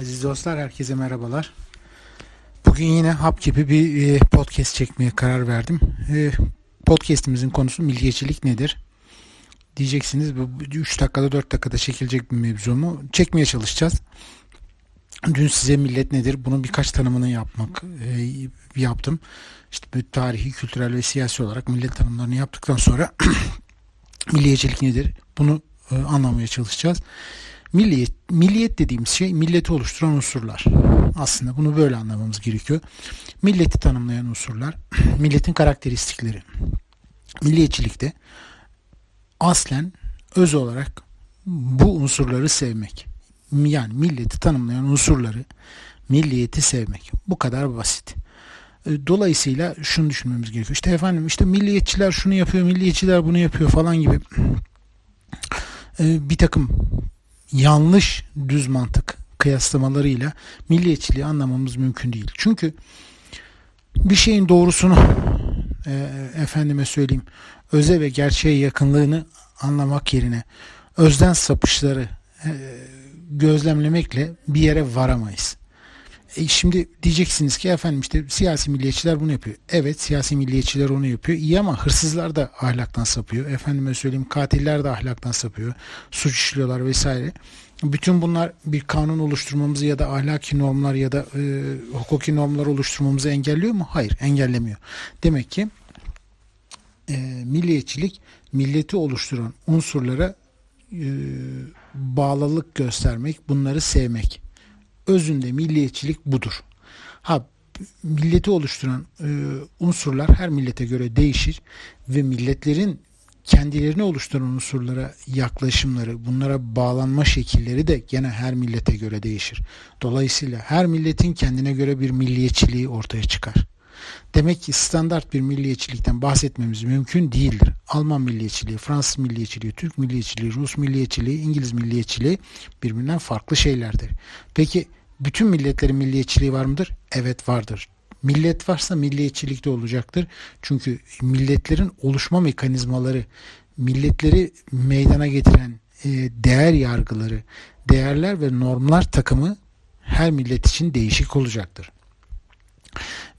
Aziz dostlar herkese merhabalar. Bugün yine hap gibi bir e, podcast çekmeye karar verdim. E, Podcast'imizin konusu milliyetçilik nedir? Diyeceksiniz bu 3 dakikada 4 dakikada çekilecek bir mevzu mu? Çekmeye çalışacağız. Dün size millet nedir? Bunun birkaç tanımını yapmak e, yaptım. İşte tarihi, kültürel ve siyasi olarak millet tanımlarını yaptıktan sonra milliyetçilik nedir? Bunu anlamaya çalışacağız. Milliyet, milliyet dediğimiz şey milleti oluşturan unsurlar. Aslında bunu böyle anlamamız gerekiyor. Milleti tanımlayan unsurlar, milletin karakteristikleri. Milliyetçilikte aslen öz olarak bu unsurları sevmek. Yani milleti tanımlayan unsurları, milliyeti sevmek. Bu kadar basit. E, Dolayısıyla şunu düşünmemiz gerekiyor. İşte efendim işte milliyetçiler şunu yapıyor, milliyetçiler bunu yapıyor falan gibi e, bir takım yanlış düz mantık kıyaslamalarıyla milliyetçiliği anlamamız mümkün değil. Çünkü bir şeyin doğrusunu e, efendime söyleyeyim öze ve gerçeğe yakınlığını anlamak yerine özden sapışları e, gözlemlemekle bir yere varamayız. E şimdi diyeceksiniz ki efendim işte siyasi milliyetçiler bunu yapıyor. Evet siyasi milliyetçiler onu yapıyor. İyi ama hırsızlar da ahlaktan sapıyor. Efendime söyleyeyim katiller de ahlaktan sapıyor. Suç işliyorlar vesaire. Bütün bunlar bir kanun oluşturmamızı ya da ahlaki normlar ya da e, hukuki normlar oluşturmamızı engelliyor mu? Hayır engellemiyor. Demek ki e, milliyetçilik milleti oluşturan unsurlara e, bağlılık göstermek, bunları sevmek özünde milliyetçilik budur. Ha milleti oluşturan e, unsurlar her millete göre değişir ve milletlerin kendilerini oluşturan unsurlara yaklaşımları, bunlara bağlanma şekilleri de gene her millete göre değişir. Dolayısıyla her milletin kendine göre bir milliyetçiliği ortaya çıkar. Demek ki standart bir milliyetçilikten bahsetmemiz mümkün değildir. Alman milliyetçiliği, Fransız milliyetçiliği, Türk milliyetçiliği, Rus milliyetçiliği, İngiliz milliyetçiliği birbirinden farklı şeylerdir. Peki bütün milletlerin milliyetçiliği var mıdır? Evet vardır. Millet varsa milliyetçilik de olacaktır. Çünkü milletlerin oluşma mekanizmaları, milletleri meydana getiren e, değer yargıları, değerler ve normlar takımı her millet için değişik olacaktır.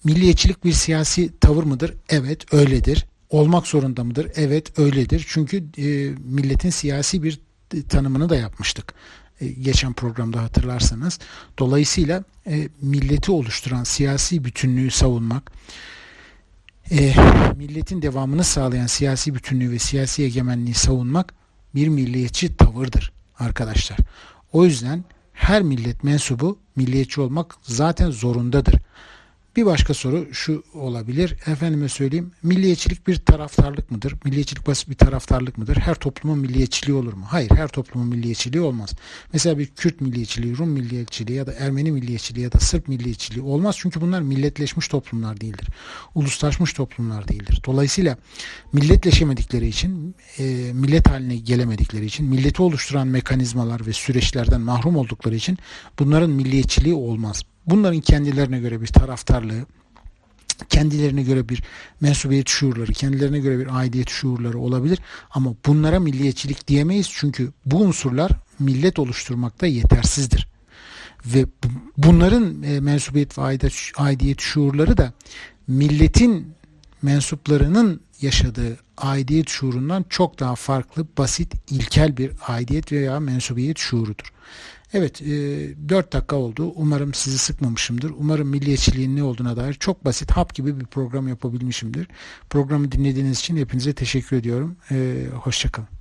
Milliyetçilik bir siyasi tavır mıdır? Evet öyledir. Olmak zorunda mıdır? Evet öyledir. Çünkü e, milletin siyasi bir tanımını da yapmıştık. E, geçen programda hatırlarsanız. Dolayısıyla e, milleti oluşturan siyasi bütünlüğü savunmak, e, milletin devamını sağlayan siyasi bütünlüğü ve siyasi egemenliği savunmak bir milliyetçi tavırdır arkadaşlar. O yüzden her millet mensubu milliyetçi olmak zaten zorundadır. Bir başka soru şu olabilir. Efendime söyleyeyim. Milliyetçilik bir taraftarlık mıdır? Milliyetçilik basit bir taraftarlık mıdır? Her toplumun milliyetçiliği olur mu? Hayır, her toplumun milliyetçiliği olmaz. Mesela bir Kürt milliyetçiliği, Rum milliyetçiliği ya da Ermeni milliyetçiliği ya da Sırp milliyetçiliği olmaz. Çünkü bunlar milletleşmiş toplumlar değildir. Uluslaşmış toplumlar değildir. Dolayısıyla milletleşemedikleri için, e, millet haline gelemedikleri için, milleti oluşturan mekanizmalar ve süreçlerden mahrum oldukları için bunların milliyetçiliği olmaz. Bunların kendilerine göre bir taraftarlığı, kendilerine göre bir mensubiyet şuurları, kendilerine göre bir aidiyet şuurları olabilir. Ama bunlara milliyetçilik diyemeyiz çünkü bu unsurlar millet oluşturmakta yetersizdir. Ve bunların e, mensubiyet ve aidiyet şuurları da milletin mensuplarının yaşadığı aidiyet şuurundan çok daha farklı, basit, ilkel bir aidiyet veya mensubiyet şuurudur. Evet, e, 4 dakika oldu. Umarım sizi sıkmamışımdır. Umarım milliyetçiliğin ne olduğuna dair çok basit, hap gibi bir program yapabilmişimdir. Programı dinlediğiniz için hepinize teşekkür ediyorum. E, hoşçakalın.